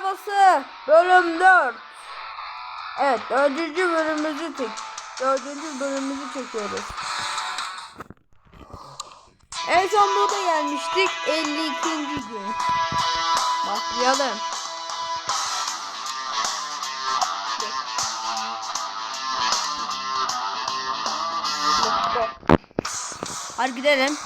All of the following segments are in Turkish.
arabası bölüm 4. Evet dördüncü bölümümüzü çek. Dördüncü bölümümüzü çekiyoruz. En son burada gelmiştik 52. gün. Başlayalım. Hadi gidelim.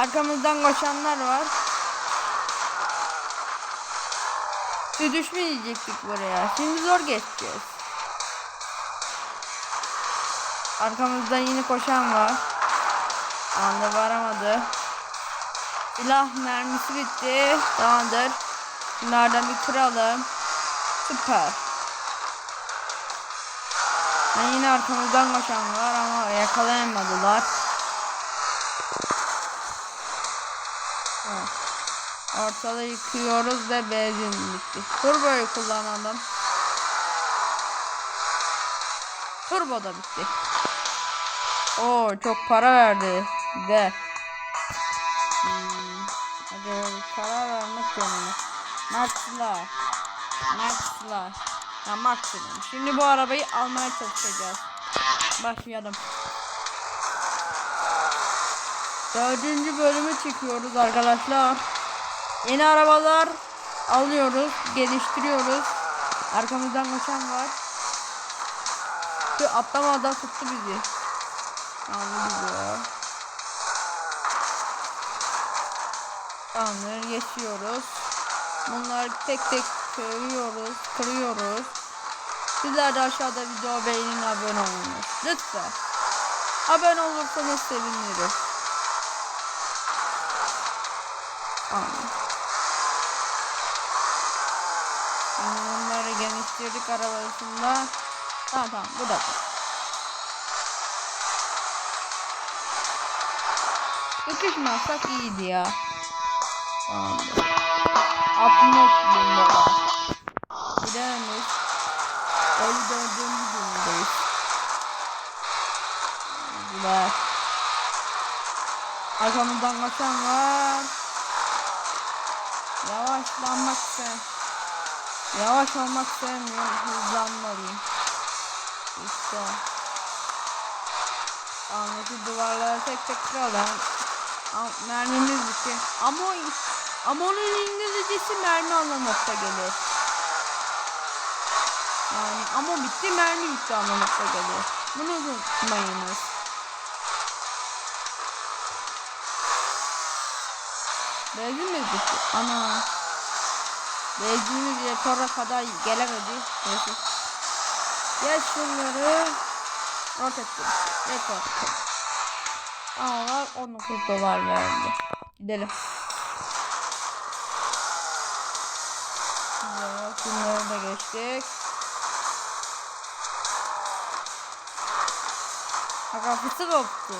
Arkamızdan koşanlar var. Bir düşme diyecektik buraya. Şimdi zor geçeceğiz. Arkamızdan yine koşan var. Anda varamadı. Silah mermisi bitti. Tamamdır. Bunlardan bir kıralım. Süper. Ha, yine arkamızdan koşan var ama yakalayamadılar. Evet. Ortalığı yıkıyoruz ve benzin bitti. Turboyu kullanalım. Turbo da bitti. Oo çok para verdi. Güzel. Hmm, hadi para vermek zorunda. Maxlar. Maxlar. Ya maksimum. Şimdi bu arabayı almaya çalışacağız. Başlayalım. Dördüncü bölümü çekiyoruz arkadaşlar. Yeni arabalar alıyoruz, geliştiriyoruz. Arkamızdan koşan var. Şu atlamadan tuttu bizi. Anladı ya. Tamamdır, geçiyoruz. Bunları tek tek kırıyoruz, kırıyoruz. Sizler de aşağıda video beğenin, abone olunuz. Lütfen. Abone olursanız sevinirim. Şimdi bunları geniştirdik arabasında. Tamam tamam bu da. Sıkışmazsak iyiydi ya. Tamamdır. 60 bin dolar. Gidemeyiz. 54. gündeyiz. Güzel. Arkamızdan kaçan var. Yavaşlanmak sen. Yavaş olmak sevmiyorum. Hızlanmalıyım. İşte. Anlatı duvarları tek tek kıralım. Mermimiz bitti. Ama ama onun İngilizcesi mermi anlamakta gelir. Yani ama bitti mermi bitti anlamakta gelir. Bunu unutmayınız. Benzin bitti? Ana. Benzinimiz rekora kadar gelemedi. Neyse. Gel şunları. Not ettim. Rekor. Ama 19 dolar verdi. Gidelim. Güzel, Şunları da geçtik. Ha kafası koptu.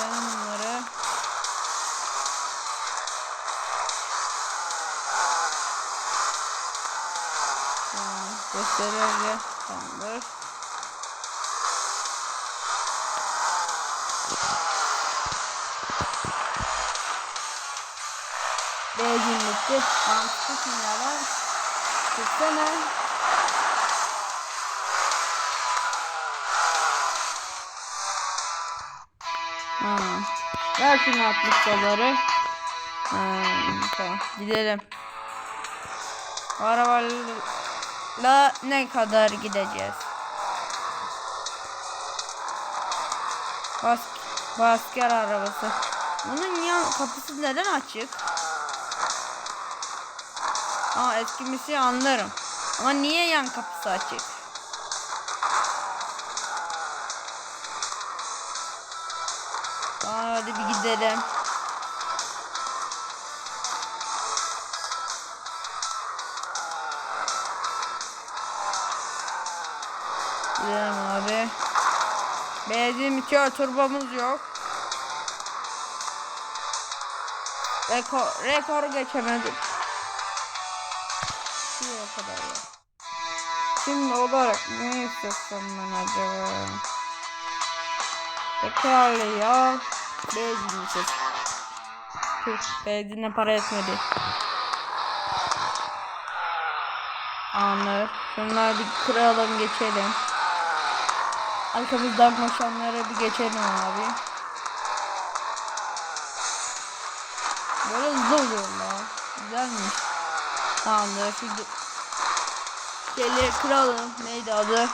Kaçalım bunları. Tamam. Gösterirce. Tamamdır. Benzin bitti. Mantıklı kimyalar. Çıksana. Ver şunu 60 doları. Ha, tamam. Gidelim. Arabayla ne kadar gideceğiz? Bas, basker arabası. Bunun yan kapısı neden açık? Aa eskimisi anlarım. Ama niye yan kapısı açık? Hadi bir gidelim. Gidelim abi. Benzin bitiyor. Turbomuz yok. Rekor, rekoru geçemedik. Şuraya kadar ya. Şimdi olarak ne istesem ben acaba? Tekrarlı ya. Benzin seç. Tüh, benzine para etmedi. Anır. Şunları bir kıralım geçelim. Arkamızdan koşanlara bir geçelim abi. Böyle hızlı oluyorlar. Güzelmiş. Tamamdır. Şimdi şeyleri kıralım. Neydi adı?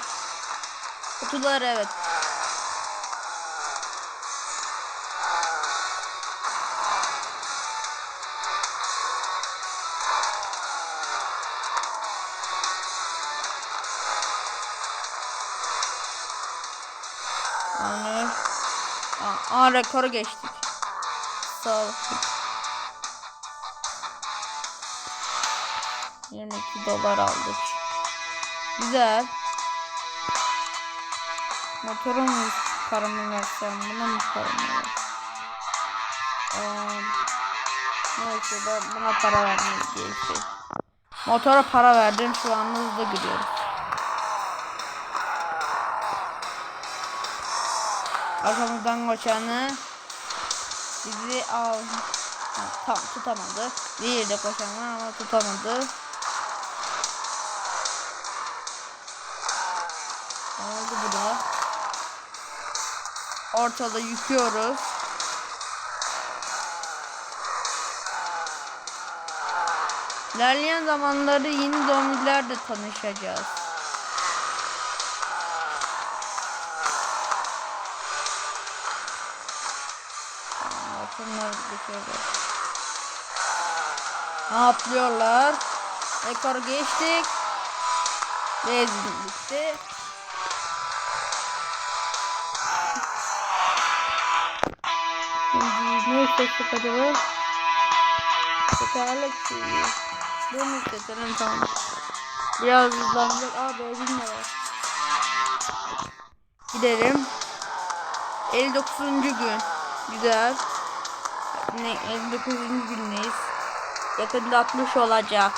Kutular evet. Aa, rekoru geçtik. Sağ ol. 22 dolar aldık. Güzel. Motora mu paramı versem buna mı paramı versem? Ee, neyse ben buna para vermeyeyim diye şey. Motora para verdim şu an hızlı gidiyorum. Arkamızdan koşanı bizi al. Tam tutamadı. Bir de koşan var ama tutamadı. Ne oldu bu da? Ortada yıkıyoruz. İlerleyen zamanlarda yeni zombilerle tanışacağız. Ne yapıyorlar? Rekor geçtik. Benzin bitti. Ne istesek acaba? Tekerlek şeyi. Bunu istetelim tamam. Biraz hızlandık. Aa benzin de var. Gidelim. 59. gün. Güzel. Ne 59. gündeyiz. Yakında 60 olacak.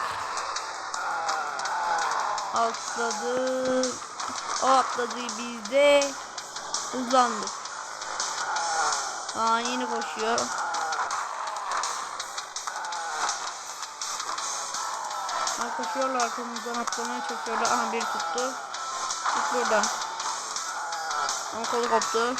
Atladı. O atladı biz de hızlandık. Aa yeni koşuyor. Aa koşuyorlar arkamızdan atlamaya çalışıyorlar. Aha bir tuttu. Tut buradan. Ama kolu koptu.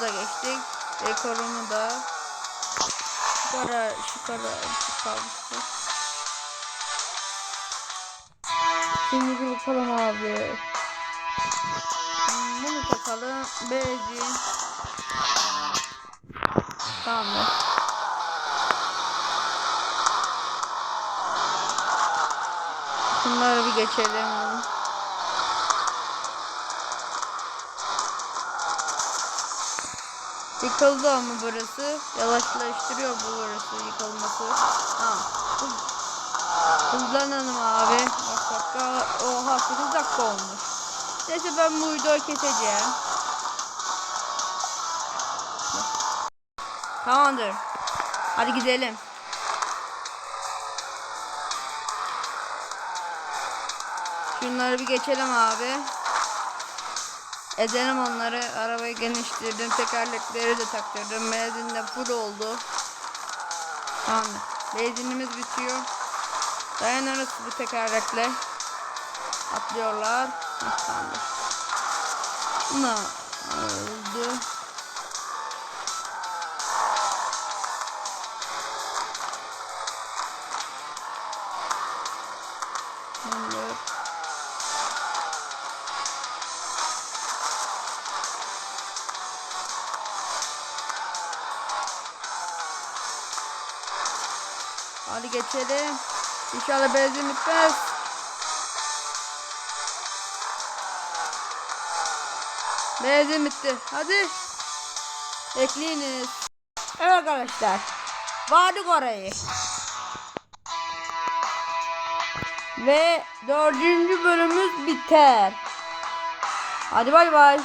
Da geçtik. Rekorumu da şu kadar şu şu kalmıştı. Şimdi bir bakalım abi. Hmm, Bunu takalım. Benzin. Tamam. Bunları bir geçelim. Yıkıldı ama burası. Yavaşlaştırıyor bu burası yıkılması. Ha. Hız, hızlanalım abi. Bak dakika. Oha 8 dakika olmuş. Neyse ben bu videoyu keseceğim. Tamamdır. Hadi gidelim. Şunları bir geçelim abi. Edelim onları. Arabayı geniştirdim. Tekerlekleri de taktırdım. Benzin de full oldu. Tamam. Benzinimiz bitiyor. Dayanırız bu tekerlekle. Atlıyorlar. Tamamdır. Buna oldu. Tamamdır. Hadi geçelim. İnşallah benzin bitmez. Benzin bitti. Hadi. Bekleyiniz. Evet arkadaşlar. Vardık orayı. Ve dördüncü bölümümüz biter. Hadi bay bay.